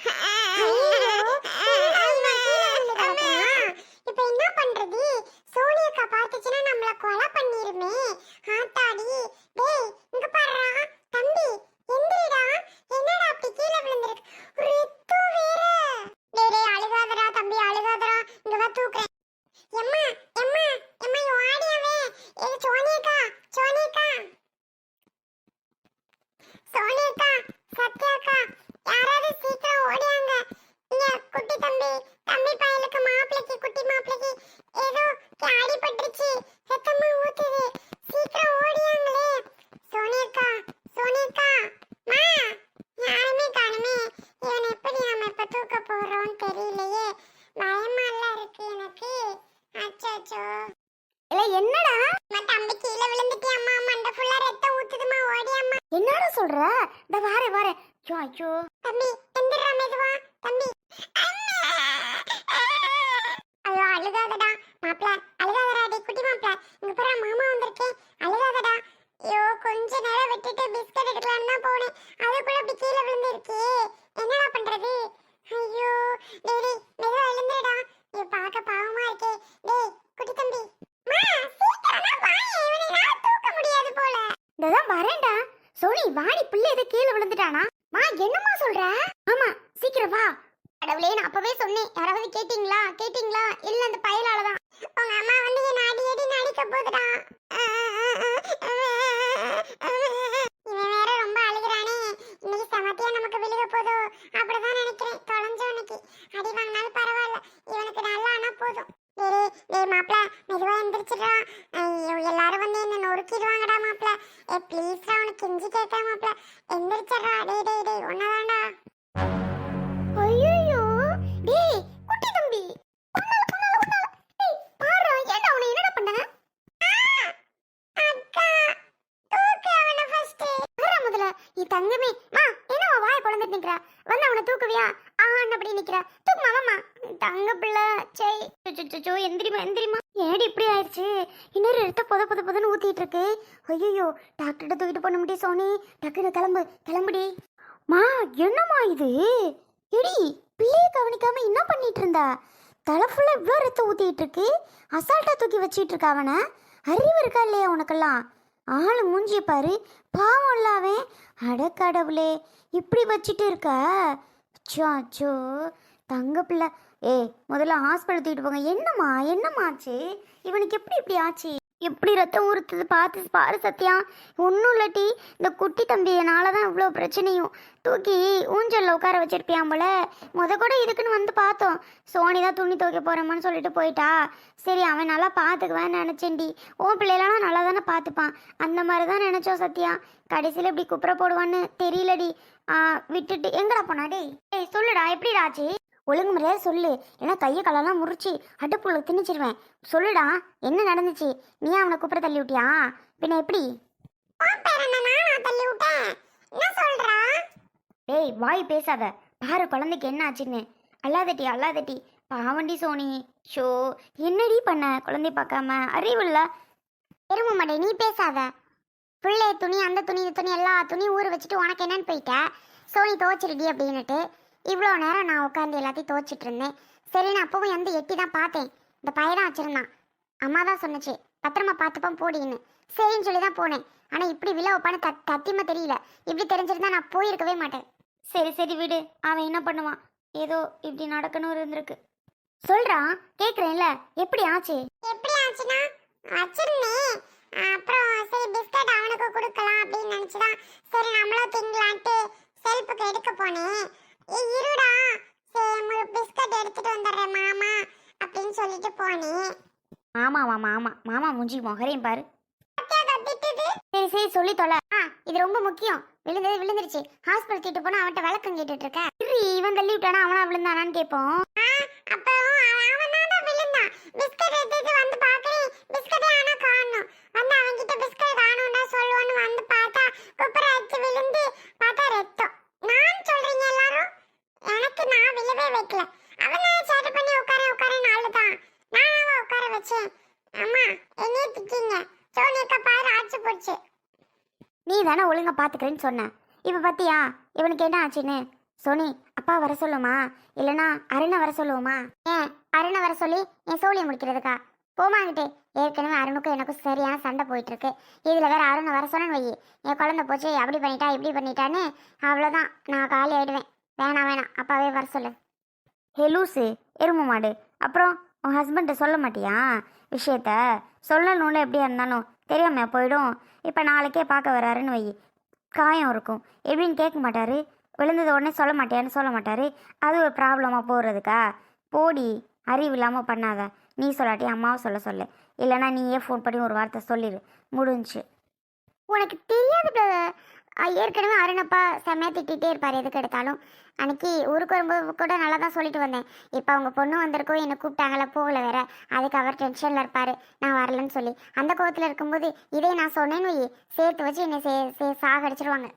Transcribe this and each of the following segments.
Ha! தூக்க போறோம்னு தெரியலையே. பயமா எல்லாம் இருக்கு எனக்கு. அச்சோ இல்ல என்னடா? அம்மா தம்பி கீழே விழுந்துட்டே அம்மா? மண்டை ஃபுல்லா ரத்தம் ஊத்துதுமா ஓடியாம்மா என்னடா சொல்ற? இந்த வாரே வாரே. ஐயோ ஐயோ. தம்பி எந்திரா மெதுவா. தம்பி. ஐயோ அழுகாதடா. மாப்ள அழுகாதடா. டேய் குட்டி மாப்ள இங்க பாரு மாமா வந்திருக்கே. அழுகாதடா. ஐயோ கொஞ்ச நேரம் விட்டுட்டு பிஸ்கட் எடுக்கலாம்னு தான் போனேன். அதுக்குள்ள இப்படி கீழே விழுந்திருக்கே. என்னடா பண்றது? ஐயோ டேய் டேய் மெதுவா எழுந்துடா இது பார்க்க பாவமா இருக்கே. டேய் குட்டி தம்பி. மா சீக்கிரமா வா இவனை நான் தூக்க முடியாது போல. இதான் வரேன்டா. சோனி வாடி பிள்ளை எது கீழே விழுந்துட்டானா? மா என்னம்மா சொல்ற? ஆமா சீக்கிரம் வா. கடவுளே நான் அப்பவே சொன்னேன். யாராவது கேட்டிங்களா? கேட்டிங்களா? இல்ல அந்த பயலால தான் உங்க அம்மா வந்து என்ன அடி அடி நடிக்க போதுடா இன்னொரு எடுத்த பொத புத பொதன்னு ஊத்திட்டு இருக்கு ஐயோ டாக்டர்கிட்ட தூக்கிட்டு போன முடியும் சோனி. டக்குன்னு கிளம்பு கிளம்புடி. மா என்னம்மா இது? எடி பிள்ளையை கவனிக்காம என்ன பண்ணிட்டு இருந்தா தலை ஃபுல்லாக இவ்வளோ ரத்தம் ஊத்திட்டு இருக்கு அசால்ட்டா தூக்கி வச்சிட்டு இருக்கா அவனை. அறிவு இருக்கா இல்லையா உனக்கெல்லாம்? ஆளு மூஞ்சிய பாரு. பாவம் இல்ல அவன். அடக்கடவுளே இப்படி வச்சிட்டு இருக்க? அச்சோ அச்சோ. தங்க பிள்ளை. ஏய் முதல்ல ஹாஸ்பிட்டல் தூக்கிட்டு போங்க. என்னம்மா என்னம்மா ஆச்சு? இவனுக்கு எப்படி இப்படி ஆச்சு? எப்படி ரத்தம் ஊறுத்துது பார்த்து பாரு சத்யா. ஒன்றும் இல்லாட்டி இந்த குட்டி தம்பியனால தான் இவ்வளோ பிரச்சனையும். தூக்கி ஊஞ்சலில் உட்கார வச்சிருப்பியாம் போல. முத கூட இதுக்குன்னு வந்து பார்த்தோம். சோனி தான் துணி துவைக்க போகிறோமான்னு சொல்லிட்டு போயிட்டா. சரி அவன் நல்லா பார்த்துக்குவேன்னு நினச்சேன்டி. உன் பிள்ளைலாம் நல்லா தானே பார்த்துப்பான். அந்த மாதிரி தான் நினச்சோம் சத்யா. கடைசியில் இப்படி குப்புற போடுவான்னு தெரியலடி. விட்டுட்டு. எங்கடா போனா டேய்? ஏய் சொல்லுடா எப்படிடா ஆச்சு? ஒழுங்கு முறையாக சொல்லு. ஏன்னா கையை காலெல்லாம் முறிச்சு அடுப்புள்ள திணிச்சிருவேன். சொல்லுடா என்ன நடந்துச்சு? நீ அவனை குப்புற தள்ளி விட்டியா பின்ன எப்படி? டேய் வாய் பேசாத. பாரு குழந்தைக்கு என்ன ஆச்சுன்னு. அல்லாதட்டி அல்லாதட்டி பாவண்டி சோனி. ஷோ என்னடி பண்ண? குழந்தை பார்க்காம. அறிவில்ல எரும மாட்டே நீ பேசாத. பிள்ளை துணி அந்த துணி இந்த துணி எல்லா துணியும் ஊற வச்சுட்டு உனக்கு என்னன்னு போயிட்ட? சோனி துவைச்சிருடி அப்படின்னுட்டு. இவ்வளோ நேரம் நான் உட்காந்து எல்லாத்தையும் துவைச்சிட்டு இருந்தேன். சரி நான் அப்பவும் வந்து எட்டி தான் பார்த்தேன். இந்த பையன் வச்சிருந்தான். அம்மா தான் சொன்னுச்சு பத்திரமா பார்த்துப்போம் போடின்னு. சரின்னு சொல்லி தான் போனேன். ஆனால் இப்படி விழா வைப்பான்னு தத் சத்தியமா தெரியல. இப்படி தெரிஞ்சிருந்தா நான் போயிருக்கவே மாட்டேன். சரி சரி விடு. அவன் என்ன பண்ணுவான்? ஏதோ இப்படி நடக்கணும் இருந்திருக்கு. சொல்றான் கேக்குறேன்ல எப்படி ஆச்சு? எப்படி ஆச்சுன்னா வச்சிருந்தேன் அப்புறம் சரி பிஸ்கட் அவனுக்கு கொடுக்கலாம் அப்படின்னு நினைச்சுதான். சரி நம்மளும் திங்கலான்ட்டு செல்ஃபுக்கு எடுக்க போனேன். ஏய், இருடா. சரி உங்களுக்கு பிஸ்கட் எடுத்துட்டு வந்துடுறேன் மாமா அப்படின்னு சொல்லிட்டு போனேன் ஆமா ஆமா ஆமா மாமா மூஞ்சி மொகரையும் பாரு. சரி சரி சொல்லி தொலை. ஆ இது ரொம்ப முக்கியம். விழுந்தது விழுந்துருச்சு. ஹாஸ்பிட்டல் தூக்கிட்டு போனா அவன்கிட்ட விளக்கம் கேட்டுட்டு இருக்க. சரி இவன் தள்ளி விட்டானா அவனா விழுந்தானான்னு கேட்போம் வந்து பார்த்தா குப்பரை அடிச்சு விழுந்து பார்த்தா ரத்தம். எனக்கு நான் விழவே வைக்கல. அவன் தான் சேட்டை பண்ணி உட்கார உட்கார அழுதான் நானாவா உட்கார வச்சேன். அம்மா என்னைய திட்டிங்க. சோனியக்கா பாரு ஆச்சு போச்சு. நீ தானே ஒழுங்கா பாத்துக்கிறேன்னு சொன்ன. இப்ப பாத்தியா இவனுக்கு என்ன ஆச்சுன்னு? சோனி அப்பா வர சொல்லுமா? இல்லனா அருணை வர சொல்லுவோமா? ஏன் அருணை வர சொல்லி என் சோழியை முடிக்கிறதுக்கா போமாங்கிட்டே ஏற்கனவே அருணுக்கும் எனக்கும் சரியான சண்டை போயிட்டு இருக்கு இதில் வேற அருணை வர சொன்னேன்னு வை என் குழந்தை போச்சு அப்படி பண்ணிட்டா இப்படி பண்ணிட்டான்னு அவ்வளோதான் நான் காலி ஆயிடுவேன். வேணாம் வேணாம். அப்பாவே வர சொல்லு. ஹே லூசு மாடு. அப்புறம் உன் ஹஸ்பண்ட்டை சொல்ல மாட்டியா? விஷயத்த? சொல்லணும்ல எப்படியா இருந்தாலும். தெரியாம போயிடும். இப்போ நாளைக்கே பார்க்க வராருன்னு வை. காயம் இருக்கும். எப்படின்னு கேட்க மாட்டார். விழுந்தது உடனே சொல்ல மாட்டியான்னு சொல்ல மாட்டார். அது ஒரு ப்ராப்ளமாக போகிறதுக்கா போடி அறிவு இல்லாமல் பண்ணாத. நீ சொல்லாட்டி அம்மாவை சொல்ல சொல்லு. இல்லைன்னா நீயே ஃபோன் பண்ணி ஒரு வார்த்தை சொல்லிடு முடிஞ்சு உனக்கு தெரியாது ஏற்கனவே அருணப்பா செம்மையாக திட்டிகிட்டே இருப்பார் எதுக்கு எடுத்தாலும். அன்னைக்கு ஊருக்கு வரும்போது கூட நல்லா தான் சொல்லிட்டு வந்தேன். இப்போ அவங்க பொண்ணு வந்திருக்கோம் என்னை கூப்பிட்டாங்கள போகல வேற. அதுக்கு அவர் டென்ஷனில் இருப்பார். நான் வரலன்னு சொல்லி. அந்த கோவத்தில் இருக்கும்போது இதே நான் சொன்னேன்னு வை, சேர்த்து வச்சு என்னை சே சே சாகடிச்சிருவாங்க.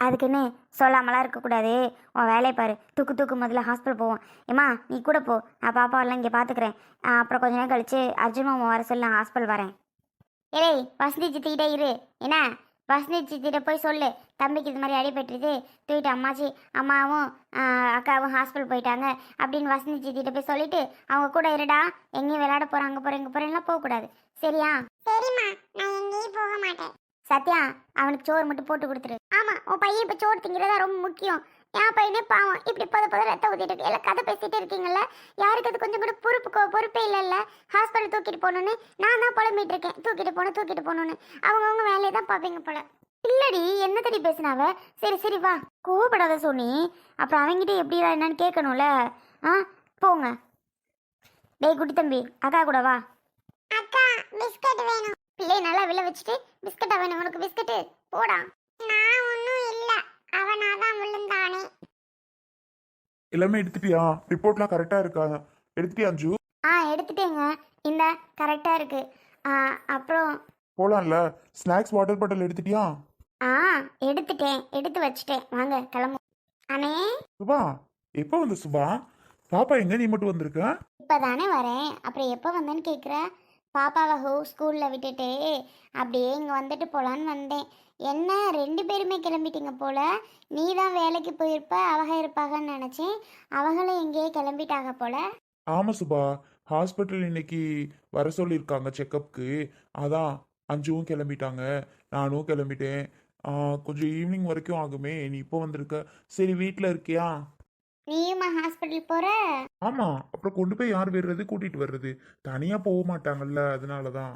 அதுக்குன்னு சொல்லாமலாம் இருக்கக்கூடாது. உன் வேலையை பாரு. தூக்கு தூக்கு முதல்ல ஹாஸ்பிட்டல் போவோம். ஏம்மா நீ கூட போ. நான் பாப்பாவெல்லாம் இங்கே பார்த்துக்கிறேன். அப்புறம் கொஞ்ச நேரம் கழிச்சு அர்ஜுன் மாமா வர சொல்லி நான் ஹாஸ்பிட்டல் வரேன். ஏய் வசந்தி சித்திக்கிட்டே இரு. என்ன? வசந்தி சித்திட்ட போய் சொல்லு. தம்பிக்கு இது மாதிரி அடிபட்டுருது தூக்கிட்டு அம்மாச்சி அம்மாவும் அக்காவும் ஹாஸ்பிட்டல் போயிட்டாங்க. அப்படின்னு வசந்தி சித்திட்ட போய் சொல்லிட்டு அவங்க கூட இருடா. எங்கேயும் விளையாட போகிறாங்க அங்கே போகிறேன் இங்கே போகிறேன்லாம் போகக்கூடாது சரியா? சரிம்மா. நான் எங்கேயும் போக மாட்டேன். சத்யா அவனுக்கு சோறு மட்டும் போட்டு கொடுத்துரு. ஆமா உன் பையன் இப்ப சோறு திங்கிறதா ரொம்ப முக்கியம். என் பையனே பாவம். இப்படி பத பத ரத்த ஊத்திட்டு இருக்கு. எல்லாம் கதை பேசிட்டு இருக்கீங்கல்ல? யாருக்கு அது கொஞ்சம் கூட பொறுப்பு பொறுப்பே இல்லைல்ல? ஹாஸ்பிட்டல் தூக்கிட்டு போகணுன்னு நான் தான் புலம்பிட்டு இருக்கேன். தூக்கிட்டு போகணும் தூக்கிட்டு போகணுன்னு அவங்கவுங்க வேலையை தான் பார்ப்பீங்க போல. இல்லடி என்ன தடி பேசினாவ? சரி சரி வா. கோவப்படாத சோனி. அப்புறம் அவங்கிட்ட எப்படிடா என்னன்னு கேட்கணும்ல? ஆ போங்க. டேய் குட்டி தம்பி அக்கா கூட வா. அக்கா பிஸ்கட் வேணும். பிள்ளைய நல்லா விழ வச்சுட்டு பிஸ்கட்டா வேணும். உனக்கு பிஸ்கட்டு? போடா நான் ஒன்றும் இல்லை அவனாதான் விழுந்தானே எல்லாமே எடுத்துட்டியா? ரிப்போர்ட்லாம் கரெக்டாக இருக்கா? எடுத்துட்டியா அஞ்சு? ஆ எடுத்துட்டேங்க. இந்த கரெக்டாக இருக்கு. ஆ, அப்புறம் போலாம்ல. ஸ்நாக்ஸ் வாட்டர் பாட்டில் எடுத்துட்டியா? ஆ எடுத்துட்டேன். எடுத்து வச்சுட்டேன். வாங்க கிளம்பு. அண்ணே? சுபா எப்போ வந்த சுபா? பாப்பா எங்க நீ மட்டும் வந்திருக்க? இப்போ தானே வரேன். அப்புறம் எப்போ வந்தேன்னு கேட்குற பாப்பாவை ஹோ ஸ்கூலில் விட்டுட்டு அப்படியே இங்கே வந்துட்டு போகலான்னு வந்தேன். என்ன? ரெண்டு பேருமே கிளம்பிட்டீங்க போல. நீ தான் வேலைக்கு போயிருப்ப அவங்க இருப்பாங்கன்னு நினச்சேன். அவங்களும் எங்கேயே கிளம்பிட்டாங்க போல. ஆமா சுபா. ஹாஸ்பிட்டல் இன்னைக்கு வர சொல்லியிருக்காங்க செக்கப்புக்கு. அதான் அஞ்சுவும் கிளம்பிட்டாங்க. நானும் கிளம்பிட்டேன். கொஞ்சம் ஈவினிங் வரைக்கும் ஆகுமே. நீ இப்போ வந்திருக்க. சரி வீட்டில் இருக்கியா? நீயுமா ஹாஸ்பிட்டல் போகிற ஆமா. அப்புறம் கொண்டு போய் யார் விடுறது? கூட்டிட்டு வர்றது. தனியா போக மாட்டாங்கல்ல அதனால தான்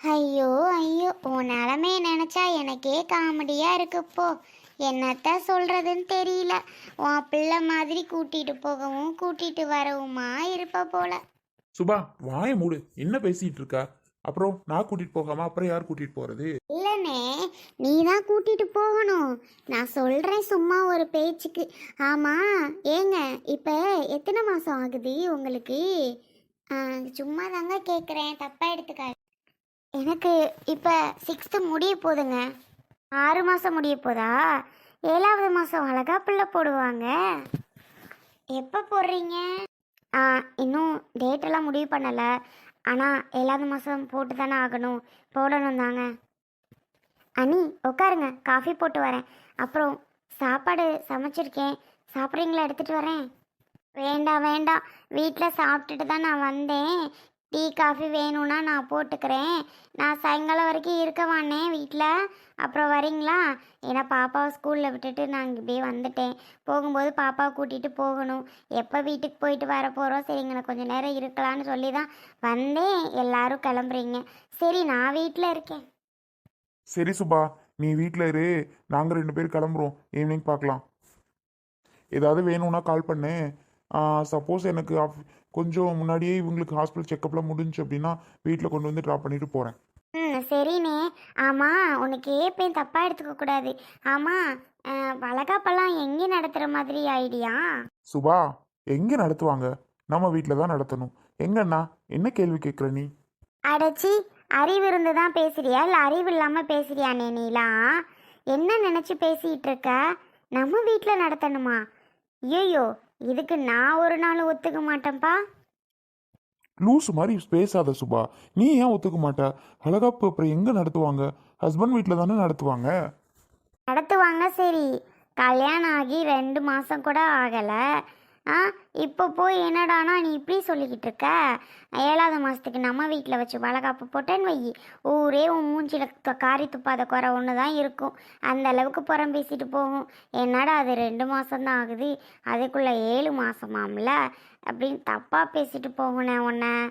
ஐயோ ஐயோ உன் நிலமைய நினச்சா எனக்கே காமெடியாக இருக்கு இப்போ என்னத்த சொல்கிறதுன்னு தெரியல. உன் பிள்ளை மாதிரி கூட்டிகிட்டு போகவும் கூட்டிகிட்டு வரவுமா இருப்ப போல. சுபா வாயை மூடு. என்ன பேசிட்டு இருக்கா? அப்புறம் நான் கூட்டிட்டு போகாம அப்புறம் யார் கூட்டிட்டு போறது? இல்லைண்ணே நீ தான் கூட்டிகிட்டு போகணும். நான் சொல்கிறேன் சும்மா ஒரு பேச்சுக்கு. ஆமாம் ஏங்க இப்போ எத்தனை மாதம் ஆகுது உங்களுக்கு? ஆ, சும்மா தாங்க கேட்குறேன் தப்பாக எடுத்துக்காது. எனக்கு இப்போ சிக்ஸ்த்து முடிய போதுங்க. ஆறு மாதம் முடிய போதா? ஏழாவது மாதம் அழகா பிள்ளை போடுவாங்க. எப்போ போடுறீங்க? ஆ இன்னும் டேட்டெல்லாம் முடிவு பண்ணலை. ஆனால் ஏழாவது மாதம் போட்டு தானே ஆகணும். போடணும் தாங்க. அனி உட்காருங்க. காஃபி போட்டு வரேன். அப்புறம் சாப்பாடு சமைச்சிருக்கேன். சாப்பிட்றீங்களா? எடுத்துகிட்டு வரேன். வேண்டாம் வேண்டாம். வீட்டில் சாப்பிட்டுட்டு தான் நான் வந்தேன். டீ காஃபி வேணும்னா நான் போட்டுக்கிறேன். நான் சாயங்காலம் வரைக்கும் இருக்க வானேன் வீட்டில் அப்புறம் வரீங்களா? ஏன்னா பாப்பாவை ஸ்கூலில் விட்டுட்டு நான் இப்படியே வந்துட்டேன். போகும்போது பாப்பாவை கூட்டிகிட்டு போகணும். எப்போ வீட்டுக்கு போயிட்டு வர போகிறோம் சரிங்க கொஞ்சம் நேரம் இருக்கலாம்னு சொல்லி தான் வந்தேன். எல்லாரும் கிளம்புறீங்க. சரி நான் வீட்டில் இருக்கேன். சரி சுபா நீ வீட்டில் இரு. நாங்கள் ரெண்டு பேரும் கிளம்புறோம். ஈவினிங் பார்க்கலாம். ஏதாவது வேணும்னா கால் பண்ணு. சப்போஸ் எனக்கு ஆஃப்- கொஞ்சம் முன்னாடியே இவங்களுக்கு ஹாஸ்பிட்டல் செக்கப்லாம் முடிஞ்சு அப்படின்னா வீட்டில் கொண்டு வந்து ட்ராப் பண்ணிட்டு போகிறேன் ம் சரிண்ணே. ஆமாம் உனக்கு ஏப்பேன் தப்பாக எடுத்துக்க கூடாது. ஆமாம் வளகாப்பெல்லாம் எங்கே நடத்துகிற மாதிரி ஐடியா சுபா எங்கே நடத்துவாங்க? நம்ம வீட்டில் தான் நடத்தணும். எங்கண்ணா என்ன கேள்வி கேட்குற நீ? அடச்சி அறிவு இருந்து தான் பேசுறியா? இல்லை அறிவு இல்லாமல் பேசுறியானே நீலாம் என்ன நினச்சி பேசிகிட்டு இருக்க? நம்ம வீட்டில் நடத்தணுமா? ஐயோ இதுக்கு நான் ஒரு நாள் ஒத்துக்க மாட்டேன்ப்பா. லூசு மாதிரி பேசாத சுபா. நீ ஏன் ஒத்துக்க மாட்ட? அழகாப்பு அப்புறம் எங்கே நடத்துவாங்க? ஹஸ்பண்ட் வீட்டில் தானே நடத்துவாங்க? நடத்துவாங்க சரி. கல்யாணம் ஆகி ரெண்டு மாதம் கூட ஆகலை. ஆ இப்போ போய் என்னடானா நீ இப்படி சொல்லிக்கிட்டு இருக்க? ஏழாவது மாதத்துக்கு நம்ம வீட்டில் வச்சு வளகாப்பு போட்டேன்னு வை. ஊரே உன் மூஞ்சியில் க- காரி துப்பாத குறை ஒன்று தான் இருக்கும். அந்த அளவுக்கு புறம் பேசிட்டு போகும். என்னடா அது ரெண்டு மாதம்தான் ஆகுது. அதுக்குள்ளே ஏழு மாதமாம்ல அப்படின்னு தப்பாக பேசிட்டு போகணே உன்னை.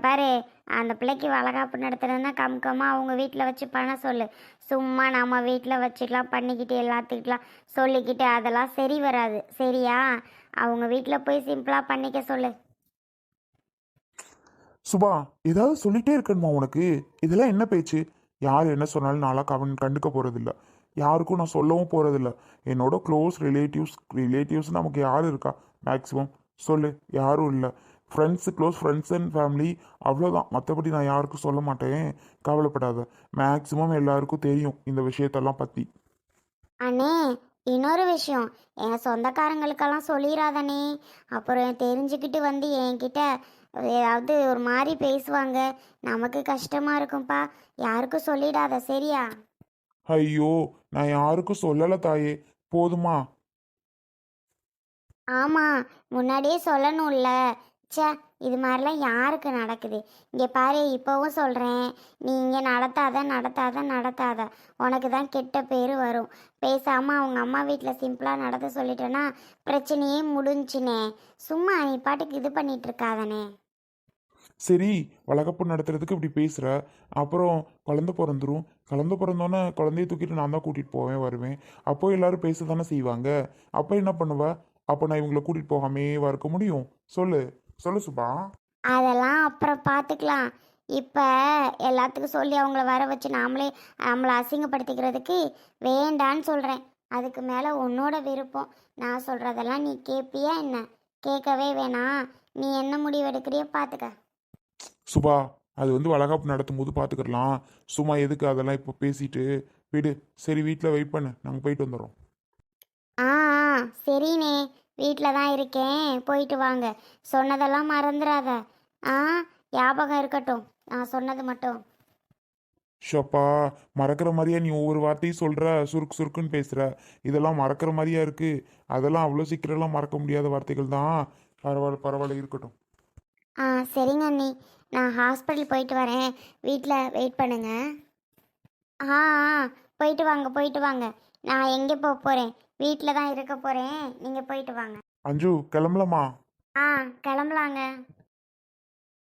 பாரு அந்த பிள்ளைக்கு வளகாப்பு நடத்துறதுன்னா கம்கமாக அவங்க வீட்டில் வச்சு பண்ண சொல்லு. சும்மா நம்ம வீட்டில் வச்சுக்கலாம் பண்ணிக்கிட்டு எல்லாத்துக்கிட்டலாம் சொல்லிக்கிட்டு அதெல்லாம் சரி வராது. சரியா? அவங்க வீட்டில் போய் சிம்பிளாக பண்ணிக்க சொல்லு. சுபா ஏதாவது சொல்லிட்டே இருக்கணுமா உனக்கு? இதெல்லாம் என்ன பேச்சு? யார் என்ன சொன்னாலும் நான்லாம் கவன் கண்டுக்க போகிறதில்ல யாருக்கும் நான் சொல்லவும் போகிறதில்ல என்னோட க்ளோஸ் ரிலேட்டிவ்ஸ் ரிலேட்டிவ்ஸ் நமக்கு யார் இருக்கா? மேக்ஸிமம் சொல்லு. யாரும் இல்லை. Friends close friends and family அவ்வளோதான் மற்றபடி நான் யாருக்கும் சொல்ல மாட்டேன். கவலைப்படாத. மேக்ஸிமம் எல்லாருக்கும் தெரியும் இந்த விஷயத்தெல்லாம் பற்றி அண்ணே இன்னொரு விஷயம் என் சொந்தக்காரங்களுக்கெல்லாம் சொல்லிடாதண்ணே அப்புறம் தெரிஞ்சுக்கிட்டு வந்து என்கிட்ட ஏதாவது ஒரு மாதிரி பேசுவாங்க. நமக்கு கஷ்டமாக இருக்கும்ப்பா யாருக்கும் சொல்லிடாத சரியா? ஐயோ நான் யாருக்கும் சொல்லலை தாயே. போதுமா? ஆமாம் முன்னாடியே சொல்லணும்ல. ச்சே இது மாதிரிலாம் யாருக்கு நடக்குது? இங்கே பாரு இப்போவும் சொல்கிறேன். நீ இங்கே நடத்தாத நடத்தாத நடத்தாத. உனக்கு தான் கெட்ட பேர் வரும். பேசாமல் அவங்க அம்மா வீட்டில் சிம்பிளாக நடத்த சொல்லிட்டேன்னா பிரச்சனையே முடிஞ்சுனே. சும்மா நீ பாட்டுக்கு இது பண்ணிட்டு இருக்காதனே. சரி வழக்கப்பு நடத்துறதுக்கு இப்படி பேசுகிற அப்புறம் குழந்த பிறந்துரும். குழந்த பிறந்தோன்னே குழந்தைய தூக்கிட்டு நான் தான் கூட்டிகிட்டு போவேன் வருவேன். அப்போ எல்லாரும் பேச தானே செய்வாங்க. அப்போ என்ன பண்ணுவ? அப்போ நான் இவங்களை கூட்டிகிட்டு போகாமே இருக்க முடியும். சொல்லு. சொல்லு சுபா. அதெல்லாம் அப்புறம் பார்த்துக்கலாம் இப்போ எல்லாத்துக்கும் சொல்லி அவங்கள வர வச்சு நாமளே நம்மளை அசிங்கப்படுத்திக்கிறதுக்கு வேண்டான்னு சொல்கிறேன் அதுக்கு மேலே உன்னோட விருப்பம். நான் சொல்கிறதெல்லாம் நீ கேட்பியா என்ன? கேட்கவே வேணாம். நீ என்ன முடிவு எடுக்கிறியோ பார்த்துக்க சுபா அது வந்து வளகாப்பு நடத்தும் போது பார்த்துக்கலாம் சும்மா எதுக்கு அதெல்லாம் இப்போ பேசிட்டு? விடு. சரி வீட்டில் வெயிட் பண்ணு. நாங்கள் போயிட்டு வந்துடுறோம். ஆ. சரிண்ணே. வீட்டில் தான் இருக்கேன். போயிட்டு வாங்க. சொன்னதெல்லாம் மறந்துடாத ஆ ஞாபகம் இருக்கட்டும். நான் சொன்னது மட்டும். ஷப்பா மறக்கிற மாதிரியா நீ ஒவ்வொரு வார்த்தையும் சொல்கிற சுருக்கு சுருக்குன்னு பேசுகிற இதெல்லாம் மறக்கிற மாதிரியா இருக்கு. அதெல்லாம் அவ்வளோ சீக்கிரம்லாம் மறக்க முடியாத வார்த்தைகள் தான். பரவாயில்ல பரவாயில்ல இருக்கட்டும். ஆ சரிங்க அண்ணி. நான் ஹாஸ்பிட்டல் போயிட்டு வரேன். வீட்டில் வெயிட் பண்ணுங்க. ஆ ஆ போயிட்டு வாங்க போயிட்டு வாங்க. நான் எங்கே போக போகிறேன் வீட்டில் தான் இருக்க போகிறேன் நீங்கள் போயிட்டு வாங்க. அஞ்சு கிளம்பலாமா? ஆ கிளம்பலாங்க.